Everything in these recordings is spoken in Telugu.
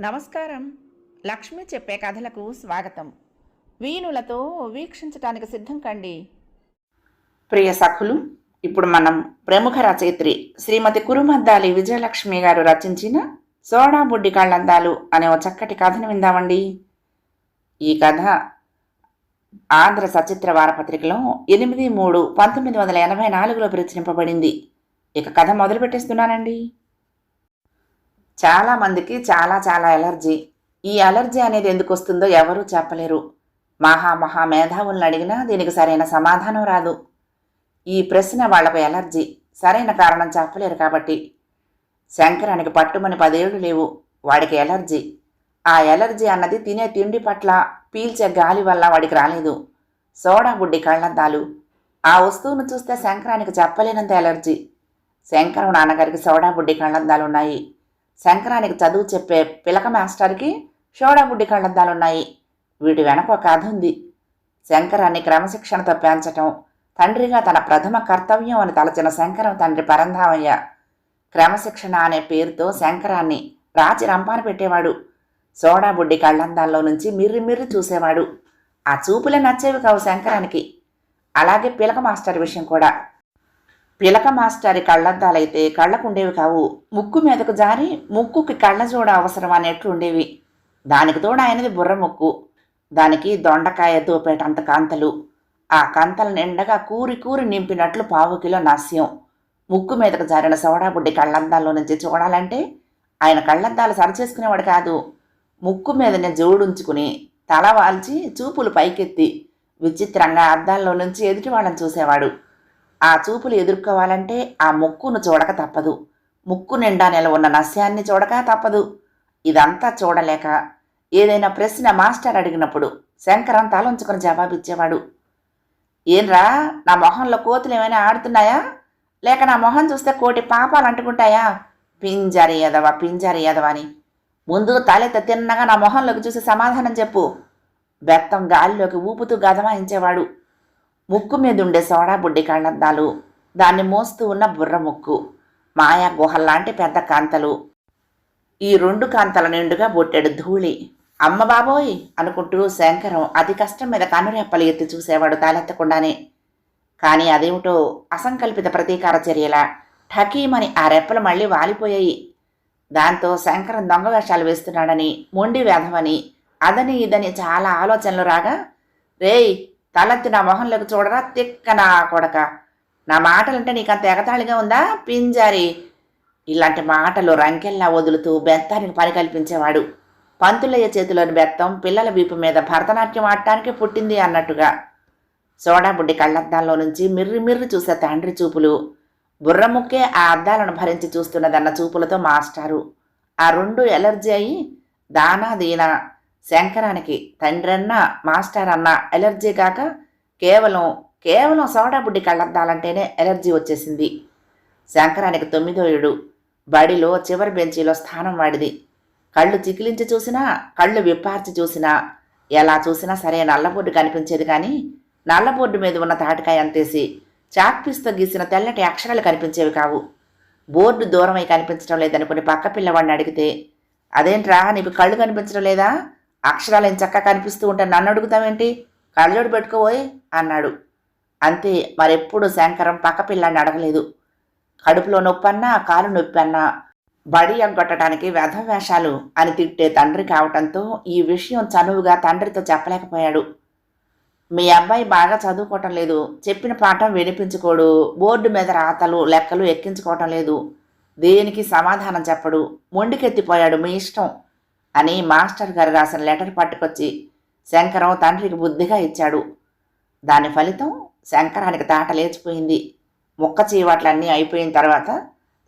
నమస్కారం. లక్ష్మి చెప్పే కథలకు స్వాగతం. వీణులతో వీక్షించటానికి సిద్ధం కండి. ప్రియ సఖులు ఇప్పుడు మనం ప్రముఖ రచయిత్రి శ్రీమతి కురుమద్దాలి విజయలక్ష్మి గారు రచించిన సోడా బుడ్డి కళ్ళందాలు అనే ఒక చక్కటి కథను విందామండి. ఈ కథ ఆంధ్ర సచిత్ర వారపత్రికలో ఎనిమిది మూడు పంతొమ్మిది వందల ఎనభై నాలుగులో ప్రచురింపబడింది. ఇక కథ మొదలు పెట్టేస్తున్నానండి చాలా మందికి చాలా చాలా ఎలర్జీ. ఈ అలర్జీ అనేది ఎందుకు వస్తుందో ఎవరూ చెప్పలేరు. మహా మహా మేధావులను అడిగినా దీనికి సరైన సమాధానం రాదు. ఈ ప్రశ్న వాళ్ళకు ఎలర్జీ. సరైన కారణం చెప్పలేరు కాబట్టి. శంకరానికి పట్టుమని పదేళ్ళు లేవు. వాడికి ఎలర్జీ. ఆ ఎలర్జీ అన్నది తినే తిండి పట్ల పీల్చే గాలి వల్ల వాడికి రాలేదు. సోడా బుడ్డి కళ్ళద్దాలు. ఆ వస్తువును చూస్తే శంకరానికి చెప్పలేనంత ఎలర్జీ. శంకరం నాన్నగారికి సోడా బుడ్డి కళ్ళద్దాలు ఉన్నాయి. శంకరానికి చదువు చెప్పే పిలక మాస్టర్కి సోడా బుడ్డి ఉన్నాయి వీటి వెనక ఒక కథ ఉంది. శంకరాన్ని క్రమశిక్షణతో పెంచటం తండ్రిగా తన ప్రథమ కర్తవ్యం అని తలచిన శంకరం తండ్రి పరంధామయ్య. క్రమశిక్షణ అనే పేరుతో శంకరాన్ని రాచి రంపాన పెట్టేవాడు. సోడాబుడ్డి కళ్ళందాల్లో నుంచి మిర్రి మిర్రి చూసేవాడు. ఆ చూపులే నచ్చేవి కావు శంకరానికి. అలాగే పిలక మాస్టర్ విషయం కూడా. పిలక మాస్టారి కళ్ళద్దాలైతే కళ్ళకుండేవి కావు. ముక్కు మీదకు జారి ముక్కుకి కళ్ళజోడ అవసరం అనేట్లు ఉండేవి దానికి తోడు ఆయనది బుర్ర ముక్కు. దానికి దొండకాయ దూపేటంత కాంతలు. ఆ కంతల నిండగా కూరి కూరి నింపినట్లు పావు కిలో నాస్యం. ముక్కు మీదకు జారిన సోడాబుడ్డి కళ్ళద్దాల్లో నుంచి చూడాలంటే ఆయన కళ్ళద్దాలు సరిచేసుకునేవాడు కాదు. ముక్కు మీదనే జోడుంచుకుని తల వాల్చి చూపులు పైకెత్తి విచిత్రంగా అద్దాల్లో నుంచి ఎదుటి వాళ్ళని చూసేవాడు. ఆ చూపులు ఎదుర్కోవాలంటే ఆ ముక్కును చూడక తప్పదు. ముక్కు నిండా నెల ఉన్న నస్యాన్ని చూడక తప్పదు. ఇదంతా చూడలేక ఏదైనా ప్రశ్న మాస్టర్ అడిగినప్పుడు శంకరం తలంచుకుని జవాబిచ్చేవాడు ఏంరా నా మొహంలో కోతులు ఏమైనా ఆడుతున్నాయా? లేక నా మొహం చూస్తే కోటి పాపాలు అంటుకుంటాయా? పింజారి ఎదవా పింజారి ఎదవా అని. ముందు తలెత్త తిన్నగా నా మొహంలోకి చూసి సమాధానం చెప్పు. బెత్తం గాలిలోకి ఊపుతూ గదమాయించేవాడు ముక్కు మీద ఉండే సోడా బుడ్డి కళ్ళద్దాలు దాన్ని మోస్తూ ఉన్న బుర్ర ముక్కు మాయా గుహల్లాంటి పెద్ద కాంతలు. ఈ రెండు కాంతల నిండుగా బొట్టెడు ధూళి. అమ్మ బాబోయ్! అనుకుంటూ శంకరం అతి కష్టం మీద కనురెప్పలు ఎత్తి చూసేవాడు తలెత్తకుండానే. కానీ అదేమిటో అసంకల్పిత ప్రతీకార చర్యలా ఠకీమని ఆ రెప్పలు మళ్ళీ వాలిపోయాయి. దాంతో శంకరం దొంగ వేషాలు వేస్తున్నాడని మొండి వేధమని అదని ఇదని చాలా ఆలోచనలు రాగా రేయ్ తలెత్తి నా మొహంలోకి చూడరా? తిక్క నా కొడక. నా మాటలంటే నీకంత ఎగతాళిగా ఉందా? పింజారి. ఇలాంటి మాటలు రంకెల్లా వదులుతూ బెత్తానికి పని కల్పించేవాడు. పంతులయ్య చేతిలోని బెత్తం పిల్లల వీపు మీద భరతనాట్యం ఆడటానికి పుట్టింది అన్నట్టుగా. సోడాబుడ్డి కళ్ళద్దాల్లో నుంచి మిర్రి మిర్రి చూసే తండ్రి చూపులు. బుర్రముక్కే ఆ అద్దాలను భరించి చూస్తున్నదన్న చూపులతో మాస్టారు. ఆ రెండు ఎలర్జీ అయి దానా దీనా శంకరానికి తండ్రన్న మాస్టర్ అన్న ఎలర్జీ కాక కేవలం కేవలం సోడాబుడ్డి కళ్ళద్దాలంటేనే ఎలర్జీ వచ్చేసింది. శంకరానికి తొమ్మిదో ఏడు. బడిలో చివరి బెంచీలో స్థానం వాడిది. కళ్ళు చికిలించి చూసినా కళ్ళు విప్పార్చి చూసినా ఎలా చూసినా సరే నల్లబోర్డు కనిపించేది కానీ నల్లబోర్డు మీద ఉన్న తాటికాయ అంతేసి చాక్పీస్తో గీసిన తెల్లటి అక్షరాలు కనిపించేవి కావు. బోర్డు దూరమై కనిపించడం లేదనుకుని పక్క పిల్లవాడిని అడిగితే అదేంట్రా నీకు కళ్ళు కనిపించడం లేదా? అక్షరాలు ఏం చక్కగా కనిపిస్తూ ఉంటే నన్ను అడుగుతావేంటి? కళ్ళజోడు పెట్టుకోబోయ్ అన్నాడు. అంతే మరెప్పుడు శంకరం పక్క పిల్లాన్ని అడగలేదు. కడుపులో నొప్పన్నా కాలు నొప్పి అన్నా బడి ఎగ్గొట్టడానికి వ్యధ వేషాలు అని తిట్టే తండ్రి కావటంతో ఈ విషయం చనువుగా తండ్రితో చెప్పలేకపోయాడు. మీ అబ్బాయి బాగా చదువుకోవటం లేదు. చెప్పిన పాఠం వినిపించుకోడు. బోర్డు మీద రాతలు లెక్కలు ఎక్కించుకోవటం లేదు. దేనికి సమాధానం చెప్పడు? మొండికెత్తిపోయాడు మీ ఇష్టం. అని మాస్టర్ గారు రాసిన లెటర్ పట్టుకొచ్చి శంకరం తండ్రికి బుద్ధిగా ఇచ్చాడు. దాని ఫలితం శంకరానికి తాట లేచిపోయింది. ముక్క చీవాట్లన్నీ అయిపోయిన తర్వాత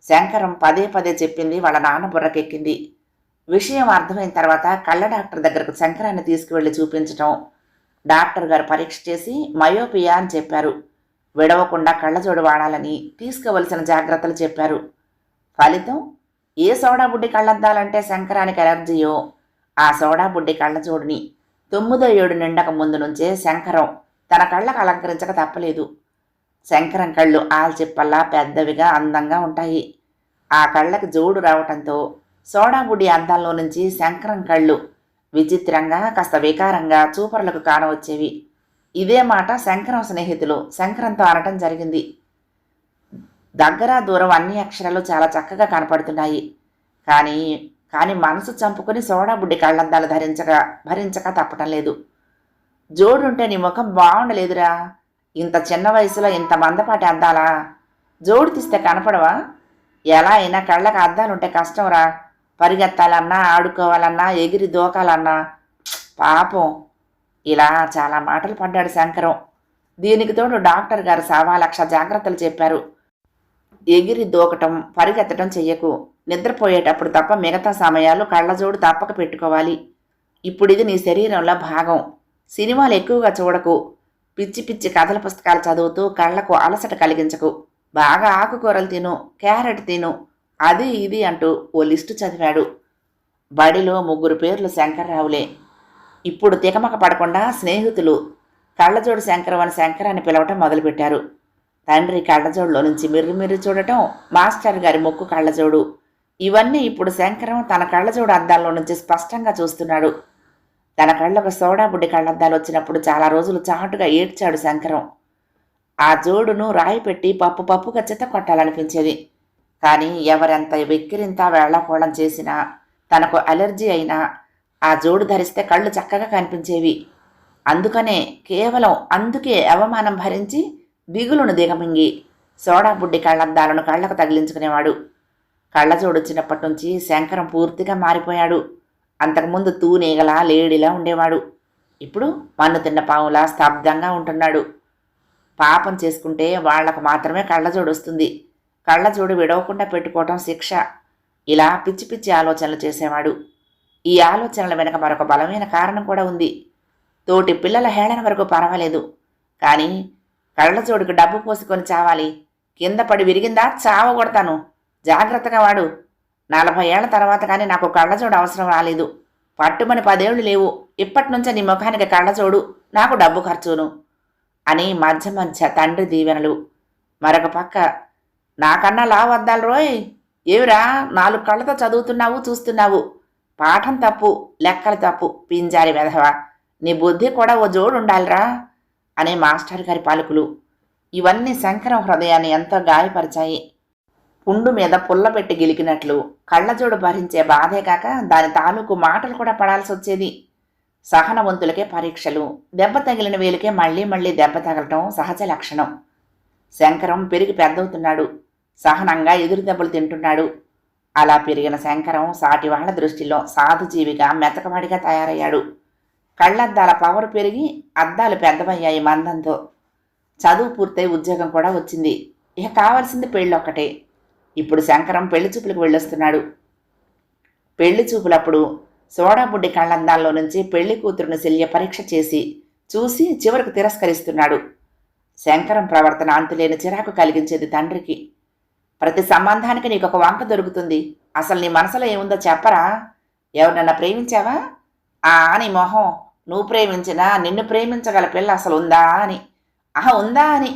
శంకరం పదే పదే చెప్పింది వాళ్ళ నాన్న బుర్రకెక్కింది. విషయం అర్థమైన తర్వాత కళ్ళ డాక్టర్ దగ్గరకు శంకరాన్ని తీసుకువెళ్ళి చూపించటం. డాక్టర్ గారు పరీక్ష చేసి మయోపియా అని చెప్పారు. విడవకుండా కళ్ళజోడు వాడాలని తీసుకోవలసిన జాగ్రత్తలు చెప్పారు. ఫలితం ఏ సోడా బుడ్డి కళ్ళద్దాలంటే శంకరానికి ఎలర్జీయో ఆ సోడా బుడ్డి కళ్ళజోడుని తొమ్మిదో ఏడు నిండక ముందు నుంచే శంకరం తన కళ్ళకు అలంకరించక తప్పలేదు. శంకరం కళ్ళు ఆల్చిప్పల్లా పెద్దవిగా అందంగా ఉంటాయి. ఆ కళ్ళకి జోడు రావటంతో సోడాబుడ్డి అద్దాల్లో నుంచి శంకరం కళ్ళు విచిత్రంగా కాస్త వికారంగా చూపర్లకు కానవచ్చేవి. ఇదే మాట శంకరం స్నేహితులు శంకరంతో అనటం జరిగింది. దగ్గర దూరం అన్ని అక్షరాలు చాలా చక్కగా కనపడుతున్నాయి. కానీ కానీ మనసు చంపుకుని సోడాబుడ్డి కళ్ళందాలు ధరించక భరించక తప్పటం లేదు. జోడుంటే నీ ముఖం బాగుండలేదురా. ఇంత చిన్న వయసులో ఇంత మందపాటి అద్దాలా జోడు తీస్తే కనపడవా? ఎలా అయినా కళ్ళకు అద్దాలుంటే కష్టంరా. పరిగెత్తాలన్నా ఆడుకోవాలన్నా ఎగిరి దూకాలన్నా. పాపం. ఇలా చాలా మాటలు పడ్డాడు శంకరం. దీనికి తోడు డాక్టర్ గారు సవాలక్ష జాగ్రత్తలు చెప్పారు. ఎగిరి దూకటం పరిగెత్తడం చెయ్యకు. నిద్రపోయేటప్పుడు తప్ప మిగతా సమయాలు కళ్ళజోడు తప్పక పెట్టుకోవాలి. ఇప్పుడు ఇది నీ శరీరంలో భాగం. సినిమాలు ఎక్కువగా చూడకు. పిచ్చి పిచ్చి కథల పుస్తకాలు చదువుతూ కళ్ళకు అలసట కలిగించకు. బాగా ఆకుకూరలు తిను క్యారెట్ తిను అది ఇది అంటూ ఓ లిస్టు చదివాడు. బడిలో ముగ్గురు పేర్లు శంకర్రావులే. ఇప్పుడు తికమక పడకుండా స్నేహితులు. కళ్ళజోడు శంకరం అని శంకర్ అని పిలవటం మొదలుపెట్టారు. తండ్రి కళ్ళజోడులో నుంచి మిర్రిమిర్రి చూడటం మాస్టర్ గారి ముక్కు కళ్ళజోడు. ఇవన్నీ ఇప్పుడు శంకరం తన కళ్ళజోడు అద్దాల్లో నుంచి స్పష్టంగా చూస్తున్నాడు. తన కళ్ళకు సోడాబుడ్డి కళ్ళద్దాలు వచ్చినప్పుడు చాలా రోజులు చాటుగా ఏడ్చాడు శంకరం. ఆ జోడును రాయి పెట్టి పప్పు పప్పుగా చెత్త కొట్టాలనిపించేది. కానీ ఎవరెంత వెక్కిరింత వేళాకోళం చేసినా తనకు అలర్జీ అయినా ఆ జోడు ధరిస్తే కళ్ళు చక్కగా కనిపించేవి. అందుకనే కేవలం అందుకే అవమానం భరించి బిగులును దిగమింగి సోడా బుడ్డి కళ్ళద్దాలను కళ్ళకు తగిలించుకునేవాడు. కళ్ళజోడొచ్చినప్పటి నుంచి శంకరం పూర్తిగా మారిపోయాడు. అంతకుముందు తూనీగలా లేడిలా ఉండేవాడు. ఇప్పుడు మన్ను తిన్న పావులా స్తబ్దంగా ఉంటున్నాడు. పాపం చేసుకుంటే వాళ్ళకు మాత్రమే కళ్ళజోడు వస్తుంది కళ్ళజోడు విడవకుండా పెట్టుకోవటం శిక్ష. ఇలా పిచ్చి పిచ్చి ఆలోచనలు చేసేవాడు. ఈ ఆలోచనల వెనుక మరొక బలమైన కారణం కూడా ఉంది. తోటి పిల్లల హేళన వరకు పర్వాలేదు. కానీ కళ్ళచోడుకు డబ్బు పోసుకొని చావాలి. కింద పడి విరిగిందా? చావ కొడతాను. జాగ్రత్తగా వాడు. నలభై ఏళ్ళ తర్వాత కానీ నాకు కళ్ళజోడు అవసరం రాలేదు. పట్టుమని పదేళ్ళు లేవు. ఇప్పటి నుంచే నీ ముఖానికి కళ్ళజోడు నాకు డబ్బు ఖర్చును. అని మధ్య మధ్య తండ్రి దీవెనలు. మరొక పక్క నాకన్నా లావద్దాలు రోయ్. ఏవిరా నాలుగు కళ్ళతో చదువుతున్నావు చూస్తున్నావు. పాఠం తప్పు లెక్కలు తప్పు. పింజారి వెధవా. నీ బుద్ధి కూడా ఓ జోడు ఉండాలిరా. అనే మాస్టర్ గారి పలుకులు. ఇవన్నీ శంకరం హృదయాన్ని ఎంతో గాయపరిచాయి. పుండు మీద పుల్లబెట్టి గిలికినట్లు కళ్ళజోడు భరించే బాధే కాక దాని తాలూకు మాటలు కూడా పడాల్సి వచ్చేది. సహనవంతులకే పరీక్షలు దెబ్బ తగిలిన వేలుకే మళ్ళీ మళ్ళీ దెబ్బ తగలటం సహజ లక్షణం. శంకరం పెరిగి పెద్దవుతున్నాడు. సహనంగా ఎదురు దెబ్బలు తింటున్నాడు. అలా పెరిగిన శంకరం సాటి వాళ్ళ దృష్టిలో సాధుజీవిగా మెతకవాడిగా తయారయ్యాడు. కళ్ళద్దాల పవర్ పెరిగి అద్దాలు పెద్దవయ్యాయి మందంతో. చదువు పూర్తయి ఉద్యోగం కూడా వచ్చింది. ఇక కావాల్సింది పెళ్ళొక్కటే. ఇప్పుడు శంకరం పెళ్ళి చూపులకు వెళ్ళొస్తున్నాడు. పెళ్ళి చూపులప్పుడు సోడాబుడ్డి కళ్ళందాల్లో నుంచి పెళ్ళి కూతురును శల్య పరీక్ష చేసి చూసి చివరకు తిరస్కరిస్తున్నాడు. శంకరం ప్రవర్తన అంతులేని చిరాకు కలిగించేది తండ్రికి. ప్రతి సంబంధానికి నీకు ఒక వంక దొరుకుతుంది. అసలు నీ మనసులో ఏముందో చెప్పరా? ఎవరినన్నా ప్రేమించావా? ఆ అని మొహం నువ్వు ప్రేమించినా నిన్ను ప్రేమించగల పిల్ల అసలు ఉందా అని. ఆహా ఉందా అని.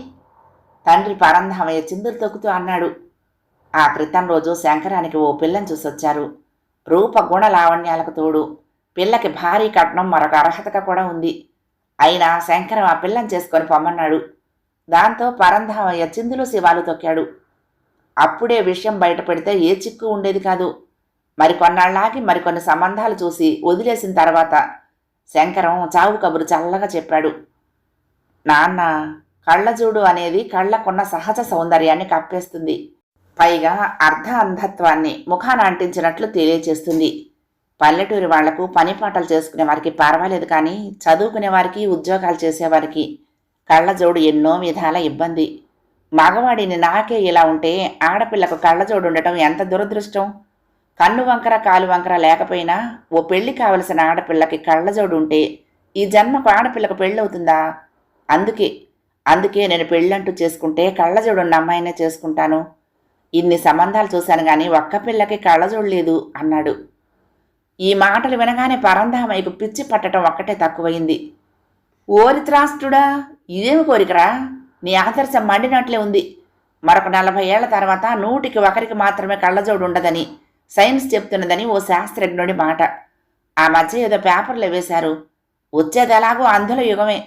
తండ్రి పరంధామయ్య చిందులు తొక్కుతూ అన్నాడు. ఆ క్రితం రోజు శంకరానికి ఓ పిల్లని చూసొచ్చారు. రూప గుణ లావణ్యాలకు తోడు. పిల్లకి భారీ కట్నం మరొక అర్హతగా కూడా ఉంది. అయినా శంకరం ఆ పిల్లని చేసుకొని పొమ్మన్నాడు. దాంతో పరంధామయ్య చిందులు శివాలు తొక్కాడు. అప్పుడే విషయం బయట పెడితే ఏ చిక్కు ఉండేది కాదు. మరికొన్నాళ్ళాగి మరికొన్ని సంబంధాలు చూసి వదిలేసిన తర్వాత శంకరం చావు కబురు చల్లగా చెప్పాడు. నాన్న కళ్ళజోడు అనేది కళ్ళకున్న సహజ సౌందర్యాన్ని కప్పేస్తుంది. పైగా అర్ధ అంధత్వాన్ని ముఖాన అంటించినట్లు తెలియచేస్తుంది. పల్లెటూరి వాళ్ళకు పని పాటలు చేసుకునే వారికి పర్వాలేదు కానీ చదువుకునే వారికి ఉద్యోగాలు చేసేవారికి కళ్ళజోడు ఎన్నో విధాల ఇబ్బంది. మగవాడిని నాకే ఇలా ఉంటే ఆడపిల్లకు కళ్ళజోడు ఉండటం ఎంత దురదృష్టం? కన్ను వంకర కాలు వంకర లేకపోయినా ఓ పెళ్ళి కావలసిన ఆడపిల్లకి కళ్ళజోడు ఉంటే ఈ జన్మకు ఆడపిల్లకు పెళ్ళవుతుందా? అందుకే అందుకే నేను పెళ్ళంటూ చేసుకుంటే కళ్ళజోడు ఉన్న అమ్మాయినే చేసుకుంటాను. ఇన్ని సంబంధాలు చూశాను కానీ ఒక్క పిల్లకి కళ్ళజోడు లేదు అన్నాడు. ఈ మాటలు వినగానే పరంధామయ్యకు పిచ్చి పట్టడం ఒక్కటే తక్కువైంది ఓరి త్రాస్తుడా ఇదేమి కోరికరా? నీ ఆదర్శం మండినట్లే ఉంది. మరొక నలభై ఏళ్ళ తర్వాత నూటికి ఒకరికి మాత్రమే కళ్ళజోడు ఉండదని సైన్స్ చెప్తున్నదని ఓ శాస్త్రజ్ఞుడి మాట. ఆ మధ్య ఏదో పేపర్లో వేశారు. వచ్చేది ఎలాగో అందుల యుగమే.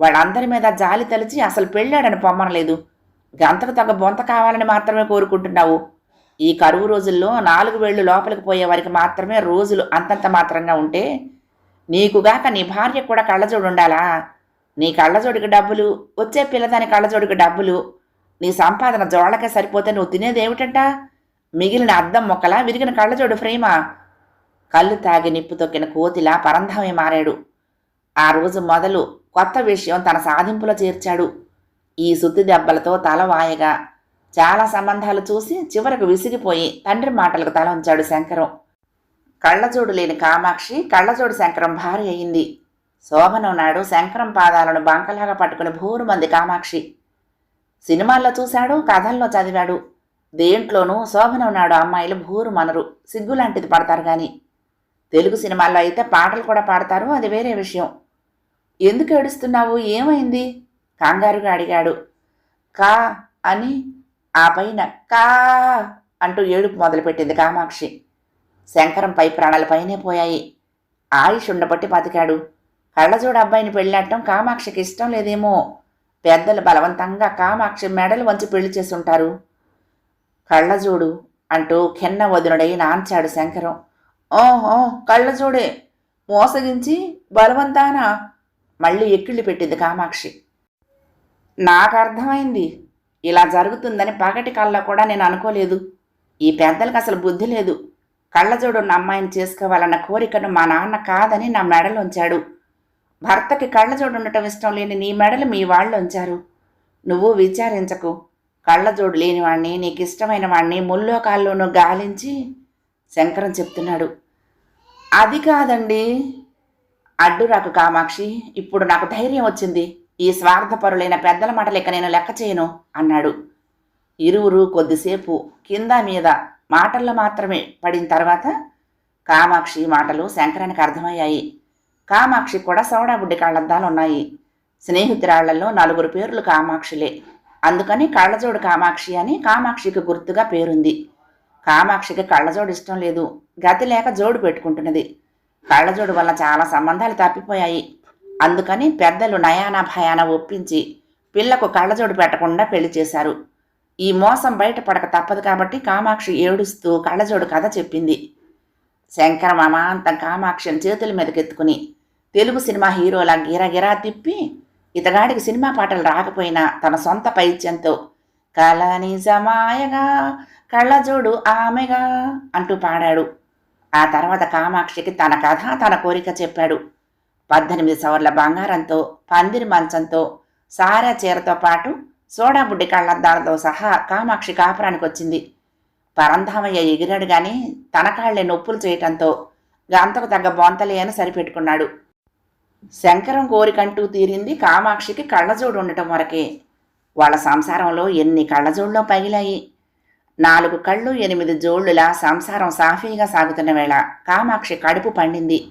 వాళ్ళందరి మీద జాలి తలిచి అసలు పెళ్ళాడని పొమ్మనలేదు. గంతకు తగ్గ బొంత కావాలని మాత్రమే కోరుకుంటున్నావు. ఈ కరువు రోజుల్లో నాలుగు వేళ్ళు లోపలికి పోయే వారికి మాత్రమే రోజులు అంతంత మాత్రంగా ఉంటే నీకుగాక నీ భార్య కూడా కళ్ళజోడు ఉండాలా? నీ కళ్ళజోడికి డబ్బులు వచ్చే పిల్లదాని కళ్ళజోడికి డబ్బులు నీ సంపాదన జోళ్ళకే సరిపోతే నువ్వు తినేది ఏమిటంటా మిగిలిన అద్దం మొక్కలా విరిగిన కళ్ళజోడు ఫ్రేమా కళ్ళు తాగి నిప్పు తొక్కిన కోతిలా పరంధమే మారాడు. ఆ రోజు మొదలు కొత్త విషయం తన సాధింపులో చేర్చాడు. ఈ సుత్తి దెబ్బలతో తల వాయగా. చాలా సంబంధాలు చూసి చివరకు విసిగిపోయి తండ్రి మాటలకు తల ఉంచాడు శంకరం. కళ్ళజోడు లేని కామాక్షి కళ్ళజోడు శంకరం భార్య అయింది. శోభనం నాడు శంకరం పాదాలను బంకలాగా పట్టుకుని భూరుమంది కామాక్షి. సినిమాల్లో చూశాడు కథల్లో చదివాడు. దేంట్లోనూ శోభనం నాడు అమ్మాయిలు భూరు మనరు సిగ్గులాంటిది పడతారు కానీ తెలుగు సినిమాల్లో అయితే పాటలు కూడా పాడతారు అది వేరే విషయం. ఎందుకు ఏడుస్తున్నావు? ఏమైంది? కంగారుగా అడిగాడు. కా అని ఆ పైన కా అంటూ ఏడుపు మొదలుపెట్టింది కామాక్షి. శంకరం పై ప్రాణాలు పైనే పోయాయి. ఆయుష్ ఉండబట్టి బతికాడు. కళ్ళజోడు అబ్బాయిని పెళ్ళాడటం కామాక్షికి ఇష్టం లేదేమో. పెద్దలు బలవంతంగా కామాక్షి మెడలు వంచి పెళ్ళి చేసుంటారు. కళ్ళజోడు అంటూ కెన్న వదునుడై నాంచాడు శంకరం. ఓహో కళ్ళజోడే మోసగించి బలవంతాన? మళ్ళీ ఎక్కిళ్ళు పెట్టింది కామాక్షి. నాకు అర్థమైంది ఇలా జరుగుతుందని పగటి కళ్ళ కూడా నేను అనుకోలేదు. ఈ పెద్దలకు అసలు బుద్ధి లేదు. కళ్ళజోడు నా అమ్మాయిని చేసుకోవాలన్న కోరికను మా నాన్న కాదని నా మెడలు ఉంచాడు భర్తకి కళ్ళజోడు ఉండటం ఇష్టం లేని నీ మెడలు మీ వాళ్ళు ఉంచారు నువ్వు విచారించకు. కళ్ళజోడు లేని వాణ్ణి నీకు ఇష్టమైన వాణ్ణి ముల్లోకాల్లోనూ గాలించి శంకరం చెప్తున్నాడు. అది కాదండి. అడ్డురాకు కామాక్షి ఇప్పుడు నాకు ధైర్యం వచ్చింది. ఈ స్వార్థపరులైన పెద్దల మాట లెక్క నేను లెక్క చేయను అన్నాడు. ఇరువురు కొద్దిసేపు కింద మీద మాటల్లో మాత్రమే పడిన తర్వాత కామాక్షి మాటలు శంకరానికి అర్థమయ్యాయి. కామాక్షి కూడా సోడాబుడ్డి బుడ్డి ఉన్నాయి స్నేహితురాళ్ళలో నలుగురు పేర్లు కామాక్షిలే. అందుకని కళ్ళజోడు కామాక్షి అని కామాక్షికి గుర్తుగా పేరుంది. కామాక్షికి కళ్ళజోడు ఇష్టం లేదు. గతి లేక జోడు పెట్టుకుంటున్నది. కళ్ళజోడు వల్ల చాలా సంబంధాలు తప్పిపోయాయి. అందుకని పెద్దలు నయానా భయాన ఒప్పించి పిల్లకు కళ్ళజోడు పెట్టకుండా పెళ్ళి చేశారు. ఈ మోసం బయటపడక తప్పదు కాబట్టి కామాక్షి ఏడుస్తూ కళ్ళజోడు కథ చెప్పింది. శంకర అంత కామాక్షిని చేతుల మీదకెత్తుకుని తెలుగు సినిమా హీరోలా గిరగిరా తిప్పి ఇతగాడికి సినిమా పాటలు రాకపోయినా తన సొంత పైత్యంతో కళ నిజమాయగా కళ్ళజోడు ఆమెగా అంటూ పాడాడు. ఆ తర్వాత కామాక్షికి తన కథ తన కోరిక చెప్పాడు. పద్దెనిమిది సవర్ల బంగారంతో పందిరి మంచంతో సారా చీరతో పాటు సోడాబుడ్డి కళ్ళద్దాలతో సహా కామాక్షి కాపురానికి వచ్చింది పరంధామయ్య ఎగిరాడు గాని తన కాళ్ళే నొప్పులు చేయటంతో గంతకు తగ్గ బొంతలే అని సరిపెట్టుకున్నాడు. శంకరం కోరికంటూ తీరింది కామాక్షికి కళ్ళజోడు ఉండటం వరకే. వాళ్ళ సంసారంలో ఎన్ని కళ్ళజోళ్ళో పగిలాయి. నాలుగు కళ్ళు ఎనిమిది జోళ్ళులా సంసారం సాఫీగా సాగుతున్న వేళ కామాక్షి కడుపు పండింది.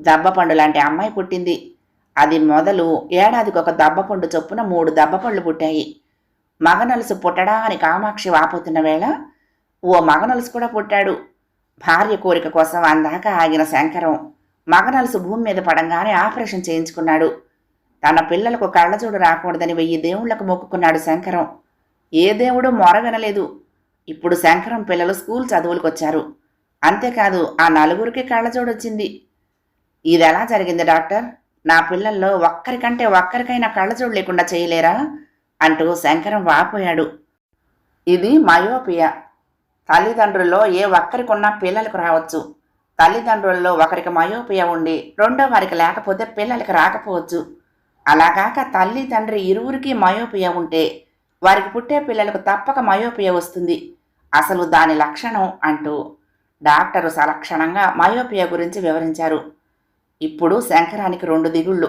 దబ్బపండు లాంటి అమ్మాయి పుట్టింది. అది మొదలు ఏడాదికి ఒక దబ్బపండు చొప్పున మూడు దబ్బపళ్ళు పుట్టాయి. మగనలుసు పుట్టడా అని కామాక్షి వాపోతున్న వేళ ఓ మగనలుసు కూడా పుట్టాడు. భార్య కోరిక కోసం అందాక ఆగిన శంకరం మగనలుసు భూమి మీద పడంగానే ఆపరేషన్ చేయించుకున్నాడు. తన పిల్లలకు కళ్ళజోడు రాకూడదని వెయ్యి దేవుళ్ళకు మొక్కుకున్నాడు శంకరం. ఏ దేవుడు మొర వినలేదు ఇప్పుడు శంకరం పిల్లలు స్కూల్ చదువులకొచ్చారు. అంతేకాదు ఆ నలుగురికి కళ్ళజోడు వచ్చింది ఇది ఎలా జరిగింది డాక్టర్? నా పిల్లల్లో ఒక్కరికంటే ఒక్కరికైనా కళ్ళజోడు లేకుండా చేయలేరా? అంటూ శంకరం వాపోయాడు. ఇది మయోపియా. తల్లిదండ్రుల్లో ఏ ఒక్కరికున్నా పిల్లలకు రావచ్చు. తల్లిదండ్రుల్లో ఒకరికి మయోపియా ఉండి రెండో వారికి లేకపోతే పిల్లలకి రాకపోవచ్చు. అలాగాక తల్లి తండ్రి ఇరువురికి మయోపియా ఉంటే వారికి పుట్టే పిల్లలకు తప్పక మయోపియా వస్తుంది. అసలు దాని లక్షణం అంటూ డాక్టరు సలక్షణంగా మయోపియా గురించి వివరించారు. ఇప్పుడు శంకరానికి రెండు దిగుళ్ళు.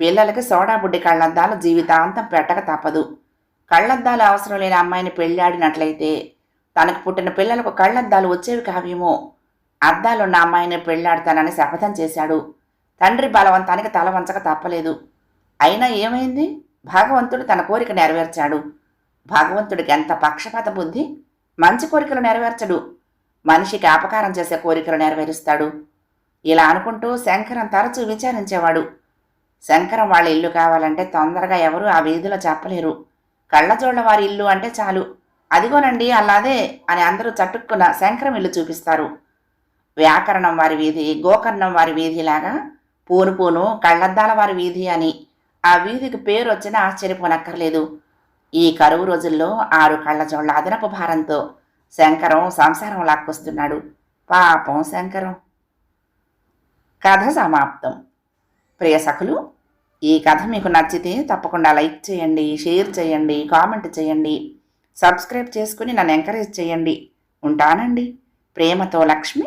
పిల్లలకి సోడాబుడ్డి కళ్ళద్దాలు జీవితాంతం పెట్టక తప్పదు. కళ్ళద్దాలు అవసరం లేని అమ్మాయిని పెళ్ళాడినట్లయితే తనకు పుట్టిన పిల్లలకు కళ్ళద్దాలు వచ్చేవి కావేమో? అద్దాలున్న అమ్మాయిని పెళ్ళాడతానని శపథం చేశాడు. తండ్రి బలవంతానికి తల వంచక తప్పలేదు. అయినా ఏమైంది? భగవంతుడు తన కోరిక నెరవేర్చాడు. భగవంతుడికి ఎంత పక్షపాత బుద్ధి? మంచి కోరికలు నెరవేర్చడు. మనిషికి అపకారం చేసే కోరికలు నెరవేరుస్తాడు. ఇలా అనుకుంటూ శంకరం తరచూ విచారించేవాడు. శంకరం వాళ్ళ ఇల్లు కావాలంటే తొందరగా ఎవరు ఆ వీధిలో చెప్పలేరు. కళ్ళజోళ్ళ వారి ఇల్లు అంటే చాలు. అదిగోనండి అలాదే అని అందరూ చట్టుక్కున్న శంకరం ఇల్లు చూపిస్తారు. వ్యాకరణం వారి వీధి గోకర్ణం వారి వీధిలాగా పూను పూను కళ్ళద్దాల వారి వీధి అని ఆ వీధికి పేరు వచ్చినా ఆశ్చర్యపోనక్కర్లేదు. ఈ కరువు రోజుల్లో ఆరు కళ్ళజోళ్ళ అదనపు భారంతో శంకరం సంసారం లాక్కొస్తున్నాడు. పాపం శంకరం. కథ సమాప్తం. ప్రియ సఖులు ఈ కథ మీకు నచ్చితే తప్పకుండా లైక్ చేయండి షేర్ చేయండి కామెంట్ చేయండి సబ్స్క్రైబ్ చేసుకుని నన్ను ఎంకరేజ్ చేయండి. ఉంటానండి. ప్రేమతో లక్ష్మి.